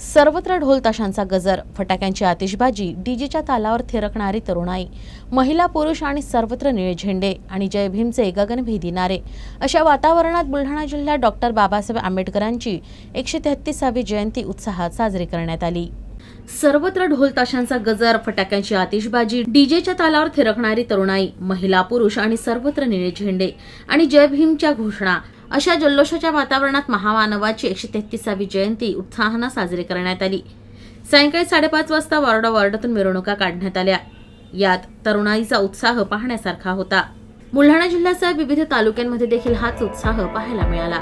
सर्वत्र ढोल ताशांचा गजर फटाक्यांची आतिषबाजी डीजेच्या तालावर थिरकणारी तरुणाई महिला पुरुष आणि सर्वत्र निळे झेंडे आणि जय भीमचे गगनभेदी नारे. अशा वातावरणात बुलढाणा जिल्ह्यात डॉक्टर बाबासाहेब आंबेडकरांची एकशे तेहतीसावी जयंती उत्साहात साजरी करण्यात आली. सर्वत्र ढोल ताशांचा गजर फटाक्यांची आतिषबाजी डीजेच्या तालावर थिरकणारी तरुणाई महिला पुरुष आणि सर्वत्र निळे झेंडे आणि जय भीमच्या घोषणा. अशा जल्लोषाच्या वातावरणात महामानवाची एकशे तेहतीसावी जयंती उत्साहानं साजरी करण्यात आली. सायंकाळी साडेपाच वाजता वॉर्ड वॉर्डातून मिरवणुका काढण्यात आल्या. यात तरुणाईचा उत्साह पाहण्यासारखा होता. बुलढाणा जिल्ह्यासह विविध तालुक्यांमध्ये देखील हाच उत्साह पाहायला मिळाला.